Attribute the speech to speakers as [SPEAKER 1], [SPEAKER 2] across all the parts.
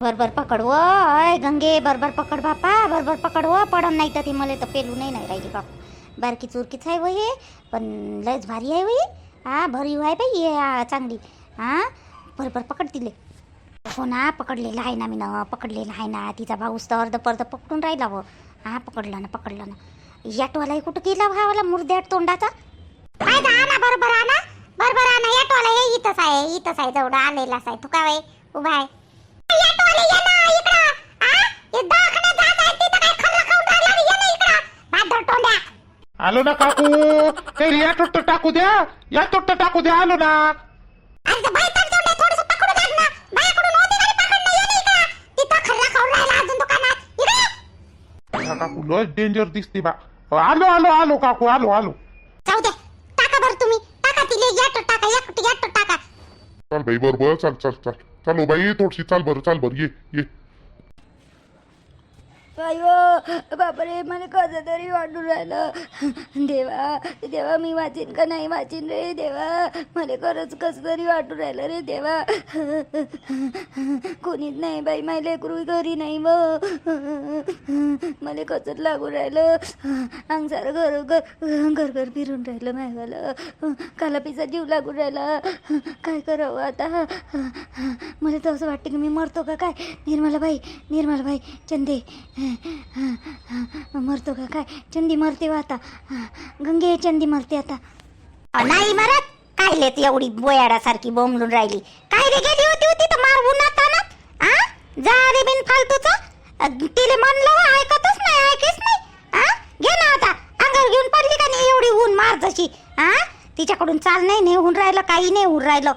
[SPEAKER 1] बरोबर पकड हो, व अय गंगे बरोबर पकड बापा बरोबर पकड व पडन नाही तर ती मला तर पेलू नाही नाही राहिली बाप. बारकी चुरकीच आहे व हे पण लयच भारी आहे वही. हा भरीव आहे बाई हे चांगली. हा बरोबर पकड तिले. हो ना पकडलेला आहे ना मी ना पकडलेलं आहे ना तिचा भाऊस तर अर्ध पर्ध पकडून राहिला व हा पकडलं ना पकडलं ना. याटवालाही कुठं गेला भावाला मुर्द्याट तोंडाचा? आहे ना बरोबर आणा बरोबर आणा याटवाला हे इथंच आहे इथंच आहे जवळ आलेलाच आहे. तू काय उभा आहे. ये हे ये
[SPEAKER 2] आलो ना काकू. ते या तोट्ट टाकू द्या. या तोट्ट टाकू द्या आलो ना.
[SPEAKER 1] ये
[SPEAKER 2] काकू लय डेंजर दिसते बा. आलो आलो आलो काकू आलो आलो.
[SPEAKER 1] जाऊ दे. टाका बरं तुम्ही. टाका तिले याट टाका याट याट टाका.
[SPEAKER 3] चाल बाई बरोबर चाल चाल चाल. चालो बाई थोडीशी चाल बरं चाल बरं. ये ये.
[SPEAKER 4] अयो बापरे मला कसं तरी वाटून राहिलं. देवा देवा मी वाचीन का नाही वाचीन रे देवा? मला खरंच कसं तरी वाटून राहिलं रे देवा. कोणीच नाही बाई माय लेकरू घरी नाही मग मला कसंच लागून राहिलं? अंग सारं घर घर घर घर फिरून राहिलं मायवालं. काला पिसा जीव लागून राहिला. काय करावं आता? मला तर असं वाटतं की मी मरतो का काय? निर्मला बाई निर्मला बाई चंदे. मरतो का काय? चंदी मरते हो आता. गंगे चंदी मरते आता.
[SPEAKER 1] नाही मरत. काय लेत एवढी बोयाडासारखी बोंबलून राहिली. काय रे गेली होती होती तर मार उन्हात आणत आ? जा रे बिन फालतूचा. तिले म्हणलं हो, ऐकतच नाही ऐकेच नाही. आ? घे ना आता. अंगावर घेऊन पडली का नाही एवढी ऊन मार जशी? आ? तिच्याकडून चाल नाही नाही होऊन राहिलं काही नाही होऊन राहिलं.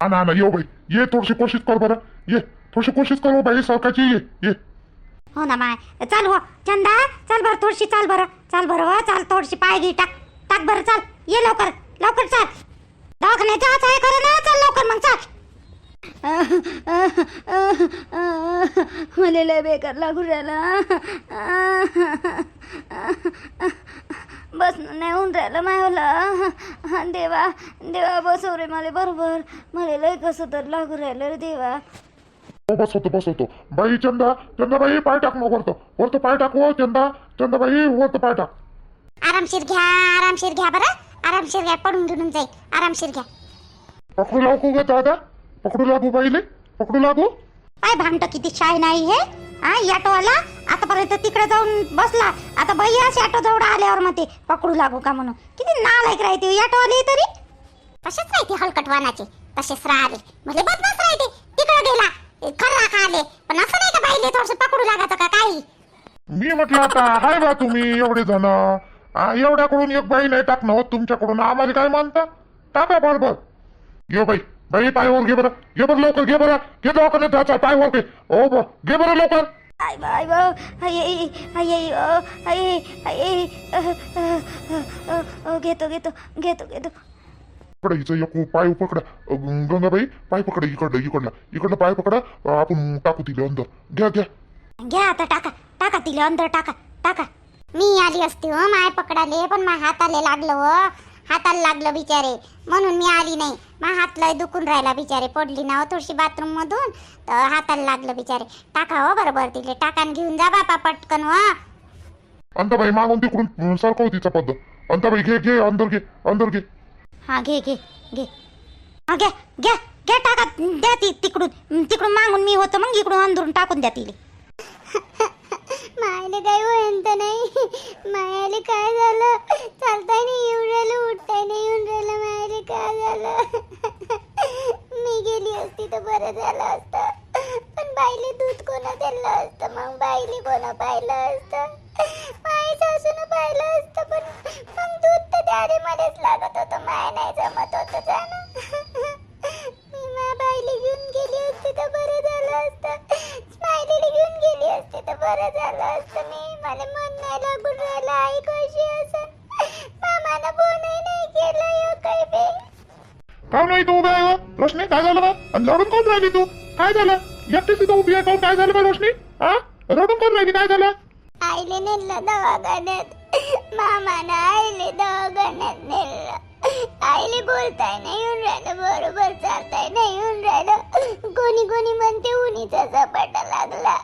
[SPEAKER 3] आणा आणा येऊ बाई. ये थोडीशी कोशिश कर बरं. ये थोडीशी कोशिश कर हो बाई सरकारची ये ये.
[SPEAKER 1] हो ना माय. चाल हो. चंदा चाल बरं थोडीशी चाल बरं. चाल बरं हो चाल थोडीशी पाय घे टाक टाक बरं चाल. ये लवकर लवकर चाल. दवाखान्यात जायचं आहे खरं ना? चाल लवकर मग चाल.
[SPEAKER 4] मला लय बेकार लागू राहिला. बस नाही होऊन राहिलं मायवला. देवा देवा बसव रे मला बरोबर. मला लय कसं तर लागू राहिलं रे देवा.
[SPEAKER 3] हो बस होतो बस होतो बाई चंदा चंदा बाई पाय टाक मग वरतो. वरतो पाय टाक हो चंदा. चंदा बाई वरतो पाय टाक.
[SPEAKER 1] आरामशीर घ्या आरामशीर घ्या बरं. आरामशीर घ्या पडून गिडून जाईल आरामशीर घ्या.
[SPEAKER 3] पकडू लागू ग दादा? पकडू लागू बाईले? पकडू लागू?
[SPEAKER 1] काय भामट किती शाय नाही हे. हा ऑटोवाला? आतापर्यंत तिकडे जाऊन बसला. आता भैयाच ऑटो जवळ आल्यावर मग ते पकडू लागू का म्हणून. किती नालायक राहते ऑटोवाले तरी. तसेच राहते हलकटवानाचे तसेच राहिले. म्हणजे बदमाश राहते. तिकडे गेला. खर्रा खाले पण असं नाही का बाईले थोडस पकडू लागायचं का काही
[SPEAKER 3] मी म्हटलं आता हाय बा तुम्ही एवढे जण आ, एवढ्याकडून एक बाई नाही टाकणं होत तुमच्याकडून आम्हाला काय मानता टाका बरोबर ये बाई बाई पायवर घे बरं घे बरं लवकर घे बरं घे दवाखान्यात जायचं पायवर घे ओ ब घे बरं लवकर
[SPEAKER 4] बा घेतो घेतो घेतो घेतो
[SPEAKER 3] इकडं हिचं एक पाय पकडा. गंगाबाई पाय पकडा इकडलं इकडला इकडलं पाय पकडा आपण टाकू तिला अंदर. घ्या घ्या.
[SPEAKER 1] घ्या आता टाका. टाका तिला अंदर टाका टाका. मी आली असती हो माय पकडाले पण माझ्या हाताला लागलं हो. हाताला लागलं बिचारे. म्हणून मी आली नाही. माझ्या हात लय दुखून राहिला बिचारे पडली ना हो थोडीशी बाथरूम मधून. तर हाताला लागलं बिचारे. टाका हो बरोबर तिले. टाकान घेऊन जा बापा पटकन हो.
[SPEAKER 3] अंताबाई मागून तिकडून सरकव तिचा पद्धत अंताबाई घे घे अंदर घे अंदर घे.
[SPEAKER 1] हा घे घे घे. हा घ्या घ्या घ्या टाका द्या ती तिकडून. तिकडून मागून मी होतो मग इकडून अंदरून टाकून द्या तिले.
[SPEAKER 5] मायले काही होईन तर नाही. मायाले काय झालं? चालताय नाही येऊन राहिलं उठताय नाही येऊन राहिलं मायाले काय झालं? मी गेली असती तर बरं झालं असतं. पण बाईले दूध कोणा दिलं असतं? मग बाईले कोणा पाहिलं असतं? माई सासून पाहिलं असतं पण मग दूध तर त्याने मलाच लागत होतं. माय नाही जमत होतं जाणं.
[SPEAKER 2] आणि रडून कोण राहिली तू? काय झालं? एकटीच इथं उभी आहे काहून काय झालं बा रोशनी? हा? रडून कोण राहिली? काय झालं?
[SPEAKER 5] आईले नेलं दवाखान्यात. मामानं आईले दवाखान्यात नेलं.
[SPEAKER 2] आईले बोलताय नाही येऊन राहिलं. बरोबर चालताय नाही येऊन राहिलं. कोणी कोणी म्हणते उन्हीचा झपाटा लागला.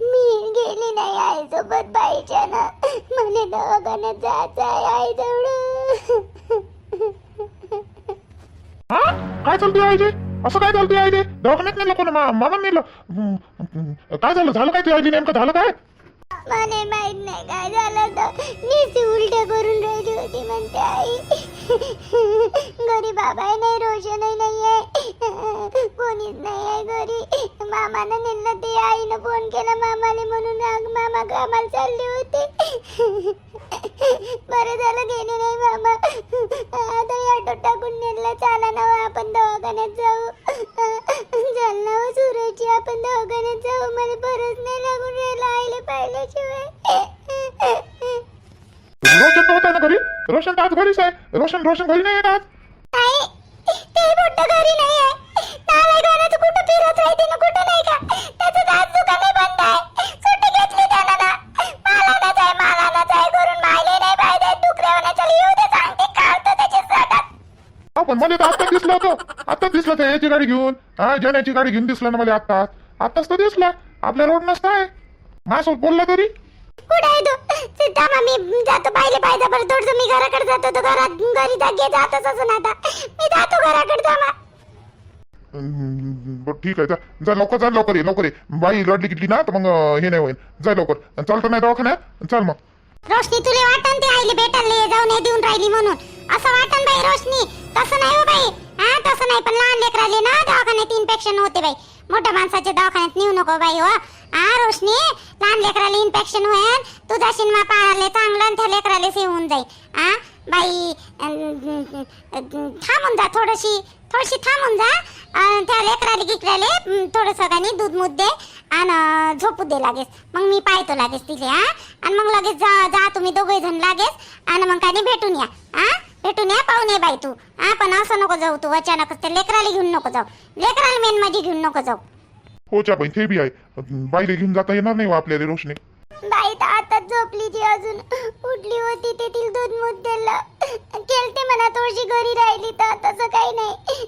[SPEAKER 2] मी गेली नाही आईसोबत बाईच्या ना मला दवाखान्यात जायचं आहे आई
[SPEAKER 6] हा? काय चालतंय आईचे असं काय चालतंय आईचे दवाखान्यात नेलं कोण? मामा नेलं. हम्म, हम्म. काय झालं? झालं काय ते आईली नेमकं? झालं काय?
[SPEAKER 2] मला माहीत नाही काय झालं तर नुसती उलट्या करून राहिली होती म्हणते आई. घरी बाबाही नाही रोशनही नाही आहे कोणीच नाही आहे घरी. मामानं नेलं ते आईनं फोन केला मामाले म्हणून. आग मामा कामाला चालले होते. बरं झालं गेले नाही मामा. आता ऑटो टाकून नेलं चाला ना हो, आपण दवाखान्यात जाऊ. चल ना हो, सुरेशची आपण दवाखान्यात जाऊ. मला बरंच नाही लागून राहिलं आईले पाहिल्याशिवाय.
[SPEAKER 6] रोशन तर होता ना घरी? रोशन आज घरीच आहे. रोशन रोशन घरी नाही आज.
[SPEAKER 2] आई ते मोठं घरी नाही आहे नालाय घरात कुठं फिरत राहते ना कुठं?
[SPEAKER 6] पण मला तर आत्ताच दिसलं होतं. आत्ताच दिसलं तर याची गाडी घेऊन. हा जनाची गाडी घेऊन दिसलं ना मला आत्ताच आत्ताच तर दिसला. आपल्या रोड नसताय माझ्यासोबत बोलला तरी.
[SPEAKER 2] कुठे आहे तू? सिद्धामा मी जातो पाहिले पाहिजे बरं थोडस मी घराकडे जातो तर घरात घरी जागे जातच असं ना आता. मी जातो घराकडे जामा
[SPEAKER 6] हम्म, बरं ठीक आहे. जा जा लवकर जा लवकर ये लवकर ये. बाई रडली किटली ना तर मग अं, हे नाही होईल. जा लवकर. चालतं नाही दवाखान्यात? चल मग.
[SPEAKER 2] रोशनी तुले वाटन ते आईले भेटले जाऊन हे देऊन राहिली म्हणून. असं वाटन बाई रोशनी. तसं नाही हो बाई. हा तसं नाही पण लहान लेकराले ना दवाखान्यात इन्फेक्शन होते बाई. मोठ्या माणसाच्या दवाखान्यात नेऊ नको बाई हो. हा रोशनी लहान लेकराला इन्फेक्शन होईल तुझा शिनमा पाळाले चांगलं आणि त्या लेकराले सेवून जाईल हा? बाई थांबून जा थोडीशी थोडीशी थांबून जा. अं, त्या लेकराले गिकराले थोडंसं काही दूध मूध दे आणि झोपू दे लागेच. मग मी पाहतो लागेच तिले हा? आणि मग लगेच जा जा तुम्ही दोघे जण लागेस आणि मग काय नाही भेटून या हा? भेटून या पाहून ये बाई तू. हा पण असं नको जाऊ तू अचानकच ते लेकराला घेऊन नको जाऊ. लेकराला मेन मध्ये म्हणजे घेऊन नको जाऊ.
[SPEAKER 6] हो चा ते बी आहे. बाईला घेऊन जाता येणार नाही हो आपल्याला रोशनी.
[SPEAKER 2] बाई तर आता झोपली ती अजून. उठली होती तेथील दूध मूत दिलं. केलते म्हणा थोडीशी घरी राहिली तर तसं काही नाही.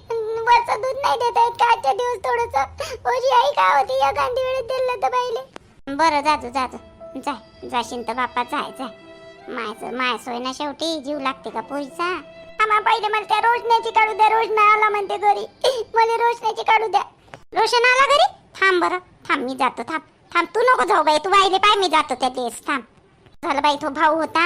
[SPEAKER 2] वरचं दूध नाही देत आहेत का? आजच्या दिवस थोडस. ओजी आई का होती? या गांधी वेळेत दिलं तर बाईले. बरं जातो जातो. जाय जाशीन तर बाप्पा जाय जाय. मायचं माय सोय ना शेवटी. जीव लागते का पोरीचा? आम्हा पहिले मला त्या रोशण्याची काढू द्या. रोशन आला म्हणते घरी. मला रोशण्याची काढू द्या. रोशन आला घरी? थांब बरं. थांब मी जातो थांब. थांब तू नको जाऊ बाई तू बाईले पाय मी जातो त्या दिवस थांब. झालं बाई तो भाऊ होता?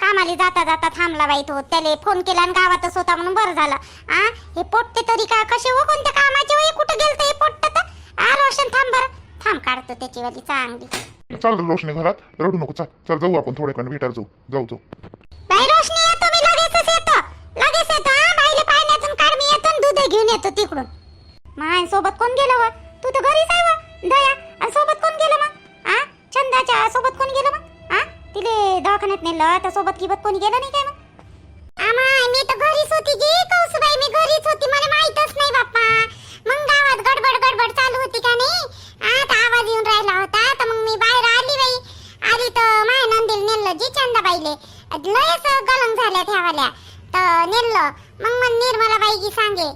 [SPEAKER 2] कामाला जाता जाता थांबला बाई तो. त्याले फोन केला आणि गावातच होता म्हणून बरं झालं. आ हे पोट्टे तरी का कसे हो कोणत्या कामाचे हो हे कुठं गेलतं हे पोट्ट तर? आ रोशन थांब बरं. थांब काढतो त्याची वाली चांगली.
[SPEAKER 6] चल रोशनी घरात रडू नको चल चल जाऊ आपण थोड्या वेळाने भेटायला जाऊ जाऊ जाऊ.
[SPEAKER 2] बाई रोशनी येतो मी लगेचच येतो. लगेच येतो हा बाईले पाण्यातून काढ मी येतो दूध घेऊन येतो तिकडून. माय सोबत कोण गेलं वा? तू तर घरीच आहे वा दया. सोबत कोण गेलं मग? आ? चंदाच्या सोबत कोण गेलं मग? आ? तिले दवाखान्यात नेलं तर सोबत किबत कोणी गेलं नाही काय मग? आमाय मी तर घरीच होती जी कौसुबाई मी घरीच होती मला माहीतच नाही बाप्पा मग गावात गडबड गडबड चालू होती का नाही आता आवाज येऊन राहिला होता तर मग मी बाहेर आली बाई आली तर माय नंदील नेलं जी चंदाबाईले लयच गलंग झाल्या ठेवाल्या तर नेलं मग मन निर्मलाबाई की सांगे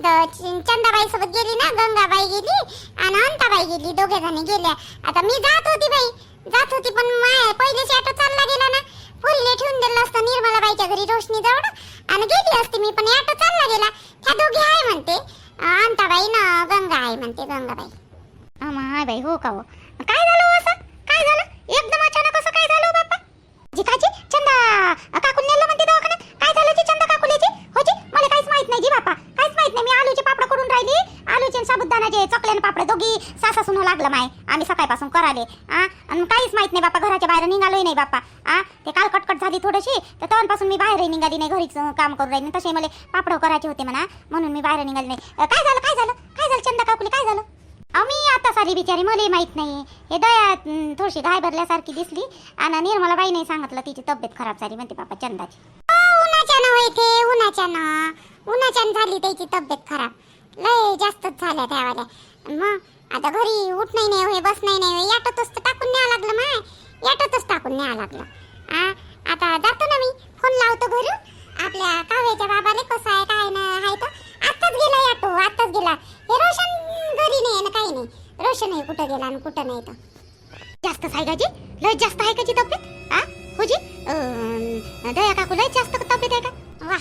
[SPEAKER 2] द- चंदाबाई सोबत गेली ना गंगाबाई गेली आणि अंताबाई गेली दोघे जणी गेल्या आता मी जात होती बाई जात होती पण माय पहिलेच ऑटो चालला गेला ना पुरीले ठेवून दिलं असतं निर्मलाबाईच्या घरी रोशनी जवळ आणि गेली असते मी पण ऑटो चालला गेला. त्या दोघी आहे म्हणते. अंताबाई ना गंगा आहे म्हणते गंगाबाई. हाय बाई हो का हो? काय झालं हो असं? काय झालं? एकदम अचानक असं काय झालं हो बाप्पा? जी काची चंदा काकून नेलं म्हणते दवाखान्यात काय झालं जी चंदा काकुल्याची हो जी मला काहीच माहीत नाही जी बापा काहीच माहीत नाही मी आलूचे पापड करून राहिली आलूचे जे चकल्यान पापड दोघी सासा सुनो लागलं माय. आम्ही सकाळपासून कराले आ? आणि काहीच माहीत नाही बापा घराच्या बाहेर निघालोय नाही बापा आ? ते काल कटकट झाली थोडीशी तर तेव्हापासून मी बाहेर निघाली नाही घरीच काम करू राहील. तसे मला पापड करायचे होते म्हणा म्हणून मी बाहेर निघाली नाही. काय झालं काय झालं? काय झालं चंदा काकुले काय झालं? अहो मी आता सारी बिचारी मला माहीत नाही. हे दया थोडीशी घाय भरल्यासारखी दिसली. आणि निर्मला बाई नाही सांगितलं तिची तब्येत खराब झाली म्हणते बापा चंदाची. हो, उन्हाच्या ना होते उन्हाच्या ना उन्हाच्या झाली त्याची तब्येत खराब. लय जास्तच झाल्या त्यावाल्या मग आता घरी उठ नाही नाही होय बस नाही नाही होय तर टाकून न्यावं लागलं माय. याटोतच टाकून न्यावं लागलं. आ आता जातो ना मी. फोन लावतो घरून.
[SPEAKER 7] आपल्या काव्याच्या बाबाले कसं आहे काय ना आहे तर. आत्ताच गेला याटो आत्ताच गेला. हे रोशन घरी नाही ना काही नाही. रोशन आहे कुठं गेला आणि कुठं नाही तर.
[SPEAKER 2] जास्त आहे का जी? लय जास्त आहे का जी तब्येत? आ हो जी दया काकू लय जास्त तब्येत आहे का?
[SPEAKER 7] वा.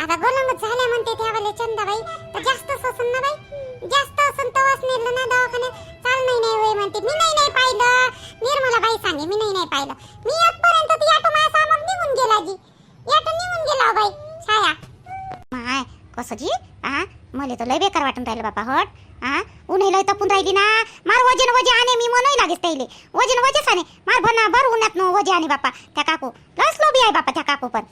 [SPEAKER 7] आता गोलंगच झाल्या म्हणते त्यावाले चंदाबाई. तर जास्तच असन ना बाई. जास्त असन तवाच नेलं ना दवाखान्यात. चाल नाही नाही होय म्हणते. मी नाही नाही पाहिलं. निर्मला बाई सांगे मी नाही नाही पाहिलं. मी आजपर्यंत ती ऑटो माझ्यासमोर निघून गेला जी ऑटो निघून गेला बाई. छाया
[SPEAKER 2] माय कसं जी? आ? मला तर लय बेकार वाटून राहिलं बापा हट. आ? उन्हाई लय तपून राहिली ना. मार वजन वजे आणे मी म्हणून लागेच त्याले वजन वजेच आणे. मार भना भर उन्हात नो वजे आणे बापा त्या काकू. लस लोबी आहे बापा त्या काकू पण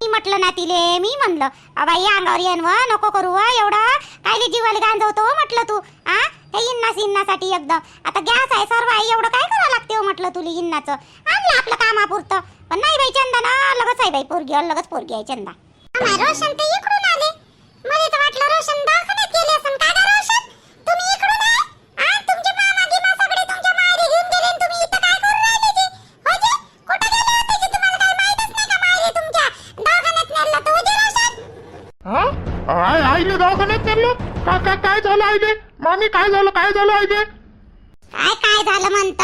[SPEAKER 2] मी म्हटलं ना तिले मी म्हणलं बाई अंगावर येन व नको करू व एवढा कायले जीवाले गांजवतो हो म्हटलं तू. आ? हे इन्नास इन्नासाठी एकदम. आता गॅस आहे सर्व आहे एवढं काय करावं लागते हो म्हटलं तुला इन्नाचं आणलं आपलं कामापुरतं. पण नाही बाई चंदा ना लगच आहे बाई पोरगी लगच पोरगी आहे चंदा.
[SPEAKER 7] रोशन ते इकडून आले. मला तर वाटलं रोशन दवाखान्यात दवाखान्यात नेलं
[SPEAKER 3] का का काय झालं आईले? मामी काय झालं काय झालं आईले?
[SPEAKER 2] काय काय झालं म्हणत?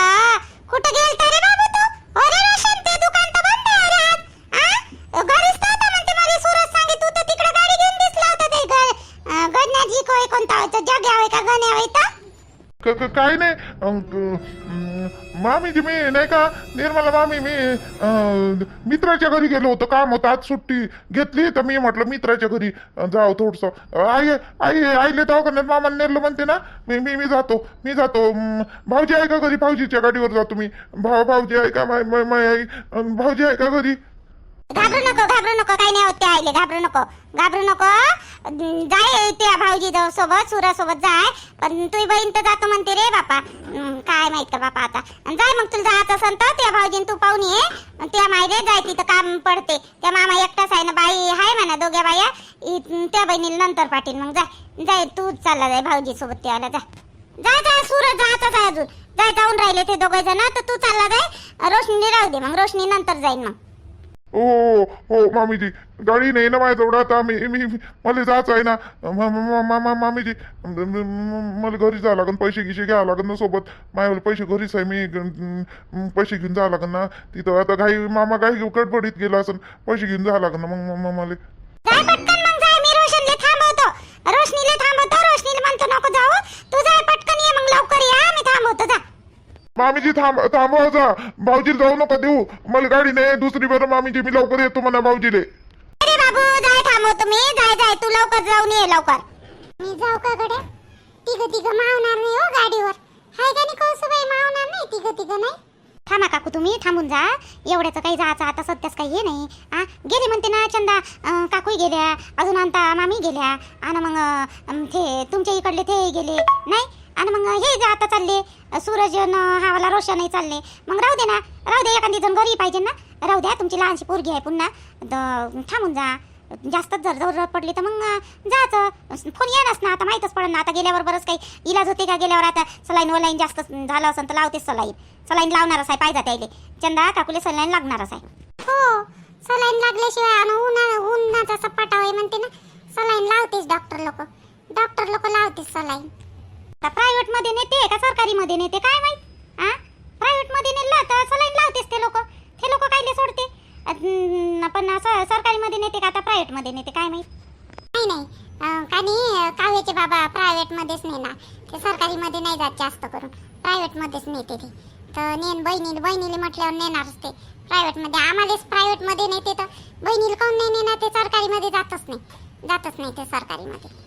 [SPEAKER 2] कुठं गेलता रे बाबू तू? अरे रोशन ते दुकान तर बंद आहे रे आज. आ? घरीच तर होता म्हणते मला सूरज सांगे तू तर तिकडे गाडी घेऊन दिसला होता ते ग- अं, गण्याजी कोय कोणता होता जग्या होय का गण्या होय तर
[SPEAKER 3] क- क- काय नाही. अं, क- अं, मामीजी मी नाही का निर्मला मामी मी अं, मित्राच्या घरी गेलो होतो काम होतं आज सुट्टी घेतली तर मी म्हटलं मित्राच्या घरी अं, जाऊ थोडस. आई आई आईले दवाखान्यात मामा नेरलं म्हणते ना मी मी मी जातो मी जातो. अं, भाऊजी आहे का घरी? भाऊजीच्या गाडीवर जातो मी. भाऊ भाऊजी आहे का? माय माय- माय आई अं, भाऊजी आहे का घरी?
[SPEAKER 2] घाबरू नको घाबरू नको काही नाही होत ते आईले घाबरू नको. घाबरू नको. जाय त्या भाऊजी सोबत सुरा सोबत जाय. पण तुझी बहीण तर जातो म्हणते रे बापा. काय माहीत का बापा आता. जाय मग तुला जायचं असेल तर त्या भाऊजीन तू पाहून ये. त्या मायरे जाय तिथं काम पडते. त्या मामा एकटाच आहे ना बाई आहे म्हणा दोघ्या बाया. त्या बहिणीला नंतर पाठील मग जाय. जाय तू चालला जाय भाऊजी सोबत त्याला जा. जाय जाय सुरत जायचं आहे अजून. जाय जाऊन राहिले ते दोघे जण तर तू चालला जाय. रोशनी राहू दे मग रोशनी नंतर जाईन मग.
[SPEAKER 3] हो हो मामीजी गाडी नाही ना माझ्याजवळ. आता मी मी मला जायचं आहे ना. मामीजी मला घरी जावं लागेल पैसे गिसे घ्यावं लागेल ना सोबत. माझ्या पैसे घरीच आहे मी पैसे घेऊन जावं लागेल ना. तिथं आता घाई मामा घाई गडबडीत गेला असेल पैसे घेऊन जावं लागेल ना मग मग- मग मला
[SPEAKER 2] जाय पटकन मग जाय मी रोशनले थांबवतो रोशनीले थांबवतो रोशनीला म्हणतो नको जाऊ तू जाय पटकन ये मग लवकर या मी थांबवतो जा
[SPEAKER 3] मामीजी थांब थांबवा जा. भाऊजीला जाऊ नका देऊ. मला गाडी नाही दुसरी बरं मामीजी मी लवकर येतो म्हणा भाऊजीले.
[SPEAKER 2] अरे बाबू जाय थांबवतो मी जाय जाय तू लवकर जाऊन ये लवकर.
[SPEAKER 7] मी जाऊ का गड्या? तिघ तिघ मावणार नाही हो गाडीवर. हाय का नाही कौसुबाई? मावणार नाही तिघ तिघ नाही?
[SPEAKER 2] थांबा काकू तुम्ही थांबून जा. एवढ्याचं काही जायचं आता सध्याच काही हे नाही. आ गेले म्हणते ना चंदा. अं, काकूही गेल्या अजून आणता मामी गेल्या. आणि मग अं, ते तुमच्या इकडले ते गेले. नाही? आणि मग हे जे आता चालले सूरज न हावाला रोशनही चालले. मग राहू दे ना राहू दे एखादी जण घरी पाहिजे ना. राहू द्या तुमची लहानशी पोरगी आहे पुन्हा. थांबून जा. जास्तच जर जवळ पडली तर मग जायचं फोन येणच ना आता माहीतच पडेल ना आता गेल्यावर बरंच काही इलाज होते का गेल्यावर? आता सलाईन वलाईन जास्त झालं असेल तर लावतेच सलाईन. सलाईन लावणारच आहे पाहिजे त्याले. चंदा काकुले सलाईन लागणारच आहे.
[SPEAKER 7] हो सलाईन लागल्याशिवाय आणि उन्हा उन्हाचा सपाटा होय म्हणते ना. सलाईन लावतेच डॉक्टर लोक. डॉक्टर लोक लावतेच सलाईन.
[SPEAKER 2] आता प्रायव्हेटमध्ये नेते का सरकारी मध्ये नेते? काय माहीत? हा प्रायव्हेटमध्ये नेलं तर सलाईन लावतेच ते लोक. ते लोक कायले सोडते? पण असं सरकारी मध्ये नेते का आता प्रायव्हेटमध्ये नेते? काय माहीत?
[SPEAKER 7] नाही नाही. अं, नाही? काव्याचे बाबा प्रायव्हेट मध्येच नेणार. ते सरकारी मध्ये नाही जात जास्त करून. प्रायव्हेट मध्येच नेते ते. तर नेन बहिणी बहिणीला म्हटल्यावर नेणारच ते. प्रायव्हेटमध्ये आम्हालाच प्रायव्हेटमध्ये नेते तर बहिणीला काऊन नाही नेणार? ते सरकारी मध्ये जातच नाही. जातच नाही ते सरकारी मध्ये